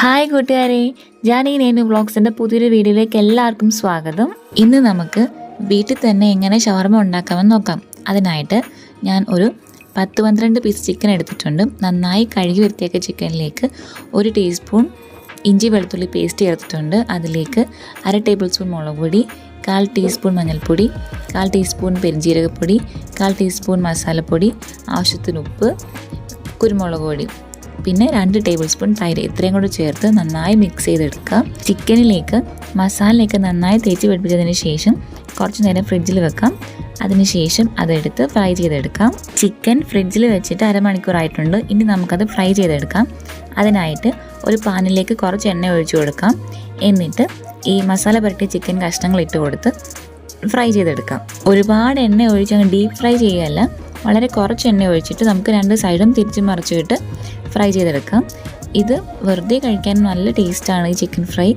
Hi കൂട്ടുകാരെ ഞാൻ ഈ നേനു വ്ളോഗ്സിന്റെ പുതിയൊരു വീഡിയോയിലേക്ക് എല്ലാവർക്കും സ്വാഗതം. ഇന്ന് നമുക്ക് വീട്ടിൽ തന്നെ എങ്ങനെ ഷവർമ ഉണ്ടാക്കാമെന്ന് നോക്കാം. അതിനായിട്ട് ഞാൻ ഒരു പത്ത് പന്ത്രണ്ട് പീസ് ചിക്കൻ എടുത്തിട്ടുണ്ട്. നന്നായി കഴുകി വൃത്തിയാക്കിയ ചിക്കനിലേക്ക് ഒരു ടീസ്പൂൺ ഇഞ്ചി വെളുത്തുള്ളി പേസ്റ്റ് ചേർത്തിട്ടുണ്ട്. അതിലേക്ക് അര ടേബിൾ സ്പൂൺ മുളക് പൊടി കാൽ ടീസ്പൂൺ മഞ്ഞൾപ്പൊടി കാൽ ടീസ്പൂൺ പെരിഞ്ജീരകപ്പൊടി കാൽ ടീസ്പൂൺ മസാലപ്പൊടി ആവശ്യത്തിന് ഉപ്പ് കുരുമുളക് പൊടി. പിന്നെ രണ്ട് ടേബിൾ സ്പൂൺ തൈര്. ഇത്രയും കൂടെ ചേർത്ത് നന്നായി മിക്സ് ചെയ്തെടുക്കുക. ചിക്കനിലേക്ക് മസാലയിലേക്ക് നന്നായി തേച്ച് പിടിപ്പിച്ചതിന് ശേഷം കുറച്ച് നേരം ഫ്രിഡ്ജിൽ വെക്കാം. അതിനുശേഷം അതെടുത്ത് ഫ്രൈ ചെയ്തെടുക്കാം. ചിക്കൻ ഫ്രിഡ്ജിൽ വെച്ചിട്ട് അരമണിക്കൂറായിട്ടുണ്ട്. ഇനി നമുക്കത് ഫ്രൈ ചെയ്തെടുക്കാം. അതിനായിട്ട് ഒരു പാനിലേക്ക് കുറച്ച് എണ്ണ ഒഴിച്ചു കൊടുക്കാം. എന്നിട്ട് ഈ മസാല പുരട്ടിയ ചിക്കൻ കഷ്ണങ്ങൾ ഇട്ട് കൊടുത്ത് ഫ്രൈ ചെയ്തെടുക്കാം. ഒരുപാട് എണ്ണ ഒഴിച്ച് അങ്ങ് ഡീപ്പ് ഫ്രൈ ചെയ്യുകയല്ല. വളരെ കുറച്ച് എണ്ണ ഒഴിച്ചിട്ട് നമുക്ക് രണ്ട് സൈഡും തിരിച്ച് മറിച്ചിട്ട് ഫ്രൈ ചെയ്തെടുക്കാം. ഇത് വെറുതെ കഴിക്കാൻ നല്ല ടേസ്റ്റാണ് ഈ ചിക്കൻ ഫ്രൈ.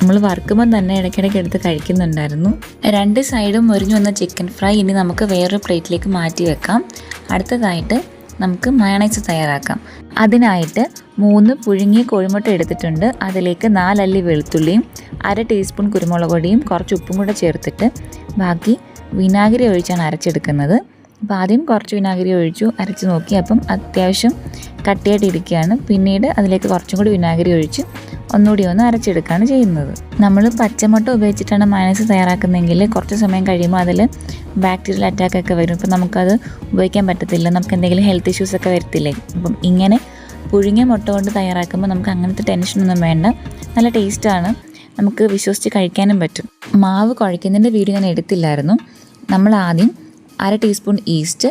നമ്മൾ വറുക്കുമ്പോൾ തന്നെ ഇടയ്ക്കിടയ്ക്ക് എടുത്ത് കഴിക്കുന്നുണ്ടായിരുന്നു. രണ്ട് സൈഡും മുരിഞ്ഞു വന്ന ചിക്കൻ ഫ്രൈ ഇനി നമുക്ക് വേറൊരു പ്ലേറ്റിലേക്ക് മാറ്റി വെക്കാം. അടുത്തതായിട്ട് നമുക്ക് മയണൈസ് തയ്യാറാക്കാം. അതിനായിട്ട് മൂന്ന് പുഴുങ്ങിയ കോഴിമുട്ട എടുത്തിട്ടുണ്ട്. അതിലേക്ക് നാലല്ലി വെളുത്തുള്ളിയും അര ടീസ്പൂൺ കുരുമുളക് പൊടിയും കുറച്ച് ഉപ്പും കൂടെ ചേർത്തിട്ട് ബാക്കി വിനാഗിരി ഒഴിച്ചാണ് അരച്ചെടുക്കുന്നത്. അപ്പോൾ ആദ്യം കുറച്ച് വിനാഗിരി ഒഴിച്ചു അരച്ച് നോക്കി. അപ്പം അത്യാവശ്യം കട്ടിയായിട്ട് ഇരിക്കുകയാണ്. പിന്നീട് അതിലേക്ക് കുറച്ചും കൂടി വിനാഗിരി ഒഴിച്ച് ഒന്നുകൂടി ഒന്ന് അരച്ചെടുക്കുകയാണ് ചെയ്യുന്നത്. നമ്മൾ പച്ചമുട്ട ഉപയോഗിച്ചിട്ടാണ് മയണൈസ് തയ്യാറാക്കുന്നതെങ്കിൽ കുറച്ച് സമയം കഴിയുമ്പോൾ അതിൽ ബാക്ടീരിയൽ അറ്റാക്ക് ഒക്കെ വരും. ഇപ്പം നമുക്കത് ഉപയോഗിക്കാൻ പറ്റത്തില്ല. നമുക്ക് എന്തെങ്കിലും ഹെൽത്ത് ഇഷ്യൂസ് ഒക്കെ വരത്തില്ലേ? അപ്പം ഇങ്ങനെ പുഴുങ്ങിയ മുട്ട കൊണ്ട് തയ്യാറാക്കുമ്പോൾ നമുക്ക് അങ്ങനത്തെ ടെൻഷനൊന്നും വേണ്ട. നല്ല ടേസ്റ്റാണ് നമുക്ക് വിശ്വസിച്ച് കഴിക്കാനും പറ്റും. മാവ് കുഴയ്ക്കുന്നതിന്റെ വീഡിയോ ഞാൻ എടുത്തില്ലായിരുന്നു. നമ്മൾ ആദ്യം അര ടീസ്പൂൺ ഈസ്റ്റ്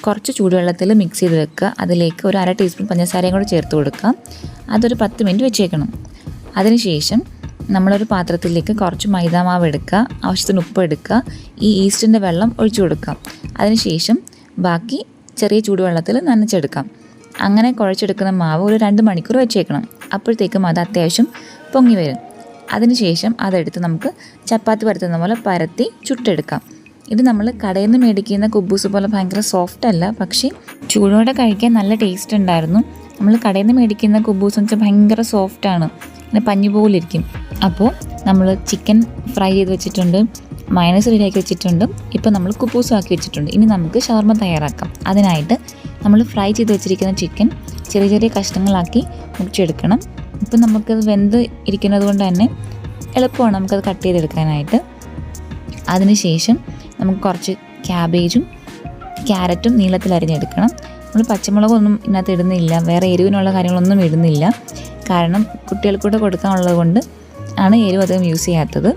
കുറച്ച് ചൂടുവെള്ളത്തിൽ മിക്സ് ചെയ്ത് വെക്കുക. അതിലേക്ക് ഒരു അര ടീസ്പൂൺ പഞ്ചസാരയും കൂടെ ചേർത്ത് കൊടുക്കുക അതൊരു പത്ത് മിനിറ്റ് വെച്ചേക്കണം. അതിനുശേഷം നമ്മളൊരു പാത്രത്തിലേക്ക് കുറച്ച് മൈദാമാവ് എടുക്കുക. ആവശ്യത്തിന് ഉപ്പ് എടുക്കുക. ഈ ഈസ്റ്റിന്റെ വെള്ളം ഒഴിച്ചു കൊടുക്കാം അതിനുശേഷം ബാക്കി ചെറിയ ചൂടുവെള്ളത്തിൽ നനച്ചെടുക്കാം. അങ്ങനെ കുഴച്ചെടുക്കുന്ന മാവ് ഒരു രണ്ട് മണിക്കൂർ വെച്ചേക്കണം. അപ്പോഴത്തേക്കും അത് അത്യാവശ്യം പൊങ്ങി വരും. അതിനുശേഷം അതെടുത്ത് നമുക്ക് ചപ്പാത്തി പരത്തുന്ന പോലെ പരത്തി ചുട്ടെടുക്കാം. ഇത് നമ്മൾ കടയിൽ നിന്ന് മേടിക്കുന്ന കുബൂസ് പോലെ ഭയങ്കര സോഫ്റ്റ് അല്ല പക്ഷേ ചൂടോടെ കഴിക്കാൻ നല്ല ടേസ്റ്റ് ഉണ്ടായിരുന്നു. നമ്മൾ കടയിൽ നിന്ന് മേടിക്കുന്ന കുബൂസ് എന്ന് വെച്ചാൽ ഭയങ്കര സോഫ്റ്റാണ് പിന്നെ പഞ്ഞു പോലെ ഇരിക്കും. അപ്പോൾ നമ്മൾ ചിക്കൻ ഫ്രൈ ചെയ്ത് വെച്ചിട്ടുണ്ട് മയണൈസ് റെഡിയാക്കി വെച്ചിട്ടുണ്ട്. ഇപ്പോൾ നമ്മൾ കുബൂസും ആക്കി വെച്ചിട്ടുണ്ട്. ഇനി നമുക്ക് ഷവർമ തയ്യാറാക്കാം. അതിനായിട്ട് നമ്മൾ ഫ്രൈ ചെയ്ത് വെച്ചിരിക്കുന്ന ചിക്കൻ ചെറിയ ചെറിയ കഷ്ണങ്ങളാക്കി മുറിച്ചെടുക്കണം. ഇപ്പം നമുക്കത് വെന്ത് ഇരിക്കുന്നത് കൊണ്ട് തന്നെ എളുപ്പമാണ് നമുക്കത് കട്ട് ചെയ്തെടുക്കാനായിട്ട്. അതിനുശേഷം നമുക്ക് കുറച്ച് ക്യാബേജും ക്യാരറ്റും നീളത്തിൽ അരിഞ്ഞെടുക്കണം. നമ്മൾ പച്ചമുളകൊന്നും ഇതിനകത്ത് ഇടുന്നില്ല. വേറെ എരിവിനുള്ള കാര്യങ്ങളൊന്നും ഇടുന്നില്ല. കാരണം കുട്ടികൾക്കൂടെ കൊടുക്കാനുള്ളത് കൊണ്ട് ആണ് എരിവ് അധികം യൂസ് ചെയ്യാത്തത്.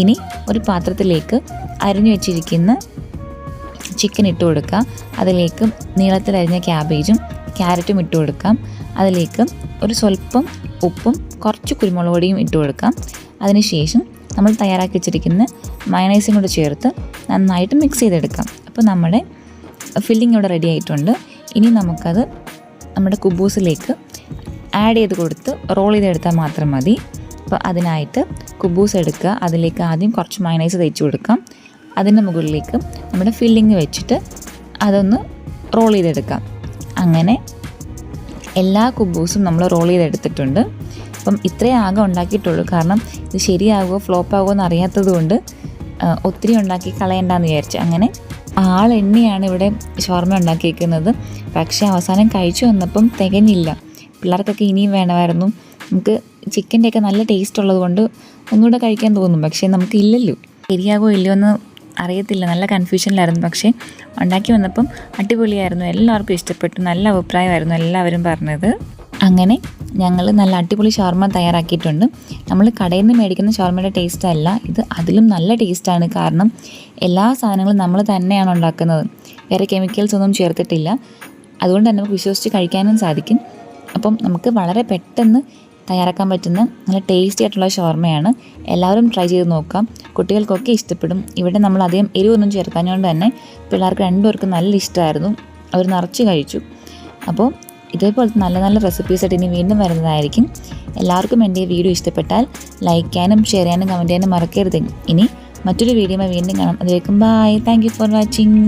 ഇനി ഒരു പാത്രത്തിലേക്ക് അരിഞ്ഞു വെച്ചിരിക്കുന്ന ചിക്കൻ ഇട്ട് കൊടുക്കുക. അതിലേക്ക് നീളത്തിൽ അരിഞ്ഞ ക്യാബേജും ക്യാരറ്റും ഇട്ട് കൊടുക്കാം അതിലേക്ക് ഒരു സ്വല്പം ഉപ്പും കുറച്ച് കുരുമുളക് പൊടിയും ഇട്ട് കൊടുക്കാം അതിനുശേഷം നമ്മൾ തയ്യാറാക്കി വെച്ചിരിക്കുന്ന മയണൈസും കൂടെ ചേർത്ത് നന്നായിട്ട് മിക്സ് ചെയ്തെടുക്കാം. അപ്പോൾ നമ്മുടെ ഫില്ലിംഗ് ഇവിടെ റെഡി ആയിട്ടുണ്ട്. ഇനി നമുക്കത് നമ്മുടെ കുബൂസിലേക്ക് ആഡ് ചെയ്ത് കൊടുത്ത് റോൾ ചെയ്തെടുത്താൽ മാത്രം മതി. അപ്പോൾ അതിനായിട്ട് കുബൂസ് എടുക്കുക. അതിലേക്ക് ആദ്യം കുറച്ച് മയണൈസ് തേച്ച് കൊടുക്കാം. അതിന്റെ മുകളിലേക്ക് നമ്മുടെ ഫില്ലിങ് വെച്ചിട്ട് അതൊന്ന് റോൾ ചെയ്തെടുക്കാം. അങ്ങനെ എല്ലാ കുബൂസും നമ്മൾ റോൾ ചെയ്തെടുത്തിട്ടുണ്ട്. അപ്പം ഇത്രയും ആകെ ഉണ്ടാക്കിയിട്ടുള്ളൂ. കാരണം ഇത് ശരിയാകുമോ ഫ്ലോപ്പ് ആകുമോ എന്ന് അറിയാത്തത് കൊണ്ട് ഒത്തിരി ഉണ്ടാക്കി കളയണ്ടെന്ന് വിചാരിച്ചു അങ്ങനെ ആൾ ആളെണ്ണിയാണ് ഇവിടെ ഷവർമ ഉണ്ടാക്കിയിരിക്കുന്നത് പക്ഷേ അവസാനം കഴിച്ചു വന്നപ്പം തികഞ്ഞില്ല. പിള്ളേർക്കൊക്കെ ഇനിയും വേണമായിരുന്നു. നമുക്ക് ചിക്കന്റെയൊക്കെ നല്ല ടേസ്റ്റ് ഉള്ളത് കൊണ്ട് ഒന്നുകൂടെ കഴിക്കാൻ തോന്നും. പക്ഷേ നമുക്ക് ഇല്ലല്ലോ. ശരിയാകോ ഇല്ലയോ എന്ന് അറിയത്തില്ല. നല്ല കൺഫ്യൂഷനിലായിരുന്നു പക്ഷേ ഉണ്ടാക്കി വന്നപ്പം അടിപൊളിയായിരുന്നു. എല്ലാവർക്കും ഇഷ്ടപ്പെട്ടു. നല്ല അഭിപ്രായമായിരുന്നു എല്ലാവരും പറഞ്ഞത്. അങ്ങനെ ഞങ്ങൾ നല്ല അടിപൊളി ഷവർമ തയ്യാറാക്കിയിട്ടുണ്ട്. നമ്മൾ കടയിൽ നിന്ന് മേടിക്കുന്ന ഷവർമയുടെ ടേസ്റ്റ് അല്ല ഇത് അതിലും നല്ല ടേസ്റ്റാണ് കാരണം എല്ലാ സാധനങ്ങളും നമ്മൾ തന്നെയാണ് ഉണ്ടാക്കുന്നത്. വേറെ കെമിക്കൽസ് ഒന്നും ചേർത്തിട്ടില്ല. അതുകൊണ്ട് തന്നെ നമുക്ക് വിശ്വസിച്ച് കഴിക്കാനും സാധിക്കും. അപ്പം നമുക്ക് വളരെ പെട്ടെന്ന് തയ്യാറാക്കാൻ പറ്റുന്ന നല്ല ടേസ്റ്റി ആയിട്ടുള്ള ഷവർമയാണ്. എല്ലാവരും ട്രൈ ചെയ്ത് നോക്കാം. കുട്ടികൾക്കൊക്കെ ഇഷ്ടപ്പെടും. ഇവിടെ നമ്മൾ അധികം എരിവൊന്നും ചേർക്കാഞ്ഞുകൊണ്ട് തന്നെ പിള്ളേർക്ക് രണ്ടുപേർക്കും നല്ല ഇഷ്ടമായിരുന്നു അവർ നിറച്ച് കഴിച്ചു. അപ്പോൾ ഇതേപോലത്തെ നല്ല നല്ല റെസിപ്പീസായിട്ട് ഇനി വീണ്ടും വരുന്നതായിരിക്കും. എല്ലാവർക്കും എന്റെ ഈ വീഡിയോ ഇഷ്ടപ്പെട്ടാൽ ലൈക്ക് ചെയ്യാനും ഷെയർ ചെയ്യാനും കമന്റ് ചെയ്യാനും മറക്കരുത്. ഇനി മറ്റൊരു വീഡിയോ വീണ്ടും കാണാം. അതിലേക്കും ബൈ താങ്ക് ഫോർ വാച്ചിങ്